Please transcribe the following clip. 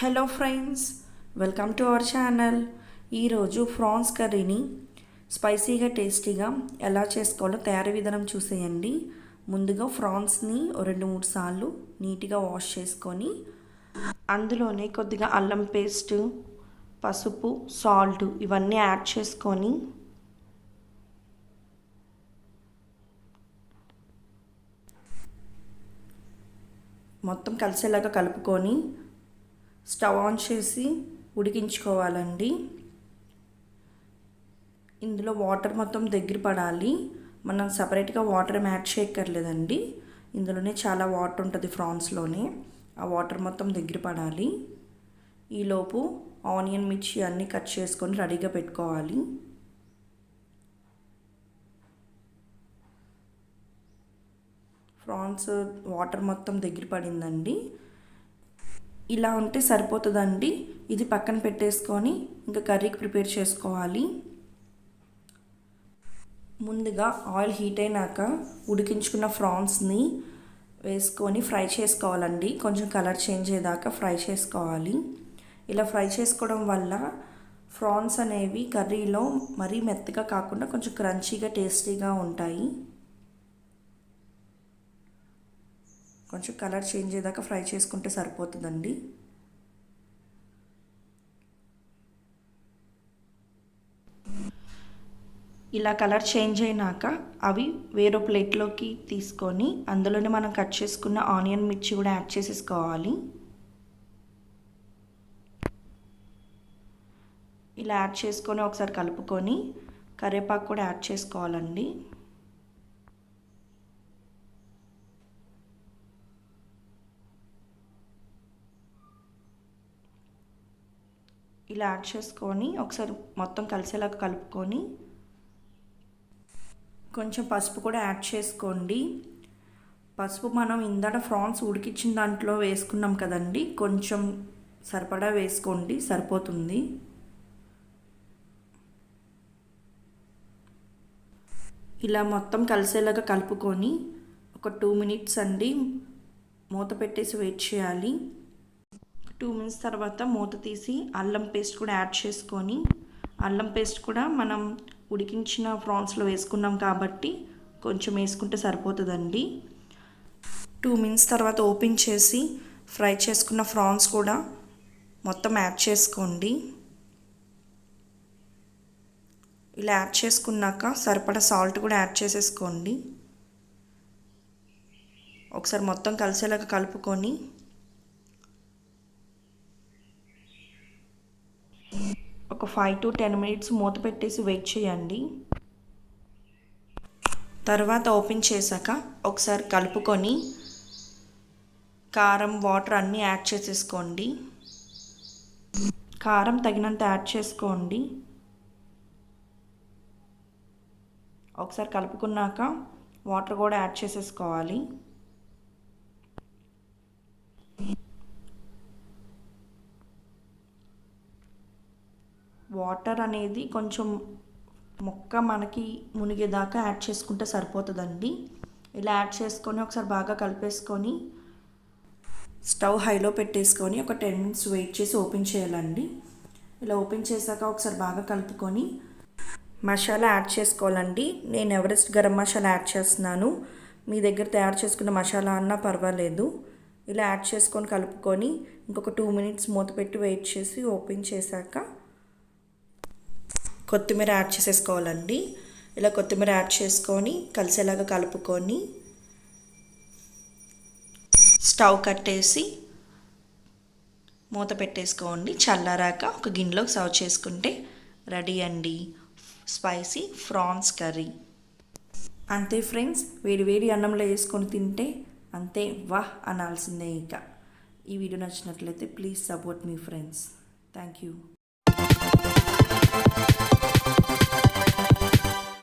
Hello friends welcome to our channel. ఈరోజు prawns కర్రీని స్పైసీగా టేస్టీగా ఎలా చేసుకోవాలో తయారీ విధానం చూసేయండి. ముందుగా ఫ్రాన్స్ని రెండు మూడు సార్లు నీట్గా వాష్ చేసుకొని అందులోనే కొద్దిగా అల్లం పేస్ట్ పసుపు సాల్ట్ ఇవన్నీ యాడ్ చేసుకొని మొత్తం కలిసేలాగా కలుపుకొని స్టవ్ ఆన్ చేసి ఉడికించుకోవాలండి. ఇందులో వాటర్ మొత్తం దగ్గర పడాలి. మనం సపరేట్గా వాటర్ మ్యాట్ యాడ్ చేయక్కర్లేదండి. ఇందులోనే చాలా వాటర్ ఉంటుంది ఫ్రాన్స్లోనే. ఆ వాటర్ మొత్తం దగ్గర పడాలి. ఈలోపు ఆనియన్ మిర్చి అన్నీ కట్ చేసుకొని రెడీగా పెట్టుకోవాలి. ప్రాన్స్ వాటర్ మొత్తం దగ్గర పడిందండి. ఇలా ఉంటే సరిపోతుందండి. ఇది పక్కన పెట్టేసుకొని ఇంకా కర్రీకి ప్రిపేర్ చేసుకోవాలి. ముందుగా ఆయిల్ హీట్ అయినాక ఉడికించుకున్న ఫ్రాన్స్ని వేసుకొని ఫ్రై చేసుకోవాలండి. కొంచెం కలర్ చేంజ్ అయ్యేదాకా ఫ్రై చేసుకోవాలి. ఇలా ఫ్రై చేసుకోవడం వల్ల ఫ్రాన్స్ అనేవి కర్రీలో మరీ మెత్తగా కాకుండా కొంచెం క్రంచీగా టేస్టీగా ఉంటాయి. కొంచెం కలర్ చేంజ్ అయ్యేదాకా ఫ్రై చేసుకుంటే సరిపోతుందండి. ఇలా కలర్ చేంజ్ అయినాక అవి వేరే ప్లేట్లోకి తీసుకొని అందులోనే మనం కట్ చేసుకున్న ఆనియన్ మిర్చి కూడా యాడ్ చేసేసుకోవాలి. ఇలా యాడ్ చేసుకొని ఒకసారి కలుపుకొని కరివేపాకు కూడా యాడ్ చేసుకోవాలండి. ఇలా యాడ్ చేసుకొని ఒకసారి మొత్తం కలిసేలాగా కలుపుకొని కొంచెం పసుపు కూడా యాడ్ చేసుకోండి. పసుపు మనం ఇందాక ఫ్రాన్స్ ఉడికించిన దాంట్లో వేసుకున్నాం కదండి కొంచెం సరిపడా వేసుకోండి సరిపోతుంది. ఇలా మొత్తం కలిసేలాగా కలుపుకొని ఒక టూ మినిట్స్ అండి మూత పెట్టేసి వెయిట్ చేయాలి. టూ మినిట్స్ తర్వాత మూత తీసి అల్లం పేస్ట్ కూడా యాడ్ చేసుకొని అల్లం పేస్ట్ కూడా మనం ఉడికించిన ప్రాన్స్లో వేసుకున్నాం కాబట్టి కొంచెం వేసుకుంటే సరిపోతుందండి. టూ మినిట్స్ తర్వాత ఓపెన్ చేసి ఫ్రై చేసుకున్న ఫ్రాన్స్ కూడా మొత్తం యాడ్ చేసుకోండి. ఇలా యాడ్ చేసుకున్నాక సరిపడా సాల్ట్ కూడా యాడ్ చేసేసుకోండి. ఒకసారి మొత్తం కలిసేలాగా కలుపుకొని ఒక ఫైవ్ టు టెన్ మినిట్స్ మూత పెట్టేసి వెయిట్ చేయండి. తర్వాత ఓపెన్ చేశాక ఒకసారి కలుపుకొని కారం వాటర్ అన్నీ యాడ్ చేసేసుకోండి. కారం తగినంత యాడ్ చేసుకోండి. ఒకసారి కలుపుకున్నాక వాటర్ కూడా యాడ్ చేసేసుకోవాలి. వాటర్ అనేది కొంచెం మొక్క మనకి మునిగేదాకా యాడ్ చేసుకుంటే సరిపోతుందండి. ఇలా యాడ్ చేసుకొని ఒకసారి బాగా కలిపేసుకొని స్టవ్ హైలో పెట్టేసుకొని ఒక టెన్ మినిట్స్ వెయిట్ చేసి ఓపెన్ చేయాలండి. ఇలా ఓపెన్ చేశాక ఒకసారి బాగా కలుపుకొని మసాలా యాడ్ చేసుకోవాలండి. నేను ఎవరెస్ట్ గరం మసాలా యాడ్ చేస్తున్నాను. మీ దగ్గర తయారు చేసుకున్న మసాలా అన్నా పర్వాలేదు. ఇలా యాడ్ చేసుకొని కలుపుకొని ఇంకొక టూ మినిట్స్ మూత పెట్టి వెయిట్ చేసి ఓపెన్ చేశాక కొత్తిమీర యాడ్ చేసేసుకోవాలండి. ఇలా కొత్తిమీర యాడ్ చేసుకొని కలిసేలాగా కలుపుకొని స్టవ్ కట్టేసి మూత పెట్టేసుకోండి. చల్లారాక ఒక గిన్నెలోకి సర్వ్ చేసుకుంటే రెడీ అండి. Spicy prawns curry. అంతే ఫ్రెండ్స్ వేడి వేడి అన్నంలో వేసుకొని తింటే అంతే వాహ్ అనాల్సిందే ఇక. ఈ వీడియో నచ్చినట్లయితే ప్లీజ్ సపోర్ట్ మీ ఫ్రెండ్స్. Thank you.